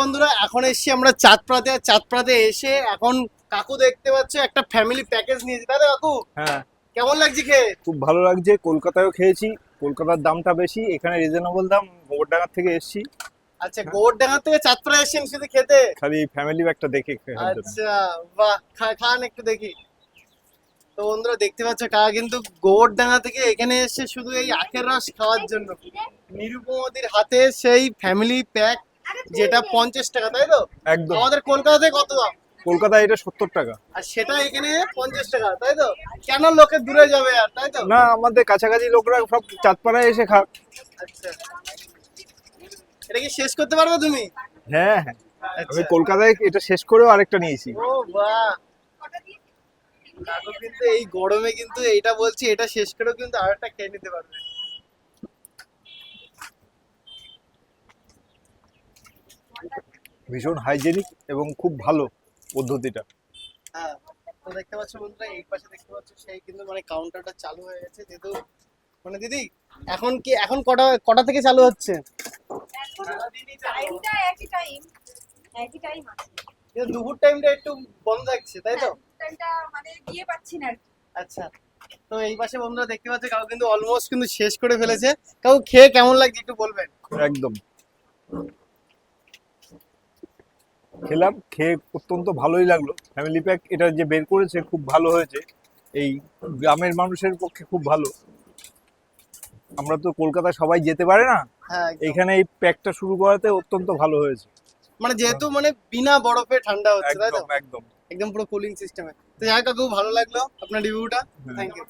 বন্ধুরা এখন এসছি আমরা চাঁদপাড়াতে। চাঁদপাড়াতে এসে এখন কাকু দেখতে পাচ্ছ একটা ফ্যামিলি প্যাকেজ নিয়েছি তো কাকু হ্যাঁ। কেমন লাগছে খেয়ে? খুব ভালো লাগছে কলকাতায়ও খেয়েছি। কলকাতার দামটা বেশি এখানে রিজনেবল দাম। গোবরডাঙ্গার থেকে এসেছি। আচ্ছা গোবরডাঙ্গা থেকে চাঁদপাড়া এসেছেন শুধু খেতে? খালি ফ্যামিলি ব্যাগটা দেখে আচ্ছা বাহ খান একটু দেখি। তো বন্ধুরা দেখতে পাচ্ছ কাকা কিন্তু গোবরডাঙ্গা থেকে এখানে এসে শুধু এই আখের রস খাওয়ার জন্য। নিরুপমাদির হাতে সেই ফ্যামিলি প্যাক যেটা পঞ্চাশ টাকা তাই তো? একদম। আমাদের কলকাতাতে কত দাম? কলকাতায় এটা সত্তর টাকা। আর সেটা এখানে পঞ্চাশ টাকা তাই তো? কেন লোকে দূরে যাবে আর তাই তো? না আমাদের কাছাকাছি লোকরা সব চাঁদপাড়ায় এসে খাক। আচ্ছা। এটা কি শেষ করতে পারবে তুমি? হ্যাঁ হ্যাঁ। আমি আচ্ছা কলকাতায় এটা শেষ করেও আরেকটা নিয়েছি। ও বাহ। কিন্তু এই গরমে কিন্তু এইটা বলছি এটা শেষ করেও কিন্তু আরেকটা খেয়ে নিতে পারবে। ভীষণ হাইজেনিক এবং খুব ভালো পদ্ধতিটা। হ্যাঁ তো দেখতে পাচ্ছ বন্ধুরা এই পাশে দেখতে পাচ্ছ সেই কিন্তু মানে কাউন্টারটা চালু হয়ে গেছে যেহেতু মানে দিদি এখন কি এখন কটা কটা থেকে চালু হচ্ছে? টাইমটা একই টাইম একই টাইম আছে। কিন্তু দুপুর টাইমটা একটু বন্ধ থাকছে তাই তো? টাইমটা মানে দিয়ে পাচ্ছি না আচ্ছা তো এই পাশে বন্ধুরা দেখতে পাচ্ছ কাউ কিন্তু অলমোস্ট কিন্তু শেষ করে ফেলেছে। কাউ খেয়ে কেমন লাগছে একটু বলবেন? একদম। খেলাম খেয়ে অত্যন্ত ভালোই লাগল। ফ্যামিলি প্যাক এটা যে বের করেছে খুব ভালো হয়েছে। এই গ্রামের মানুষের পক্ষে খুব ভালো। আমরা তো কলকাতা সবাই যেতে পারে না? হ্যাঁ। এখানে এই প্যাকটা শুরু করাতে অত্যন্ত ভালো হয়েছে। মানে যেহেতু মানে বিনা বরফে ঠান্ডা হচ্ছে তাই তো? একদম একদম। পুরো কুলিং সিস্টেমে তো যাই কাকু ভালো লাগল আপনার রিভিউটা। Thank you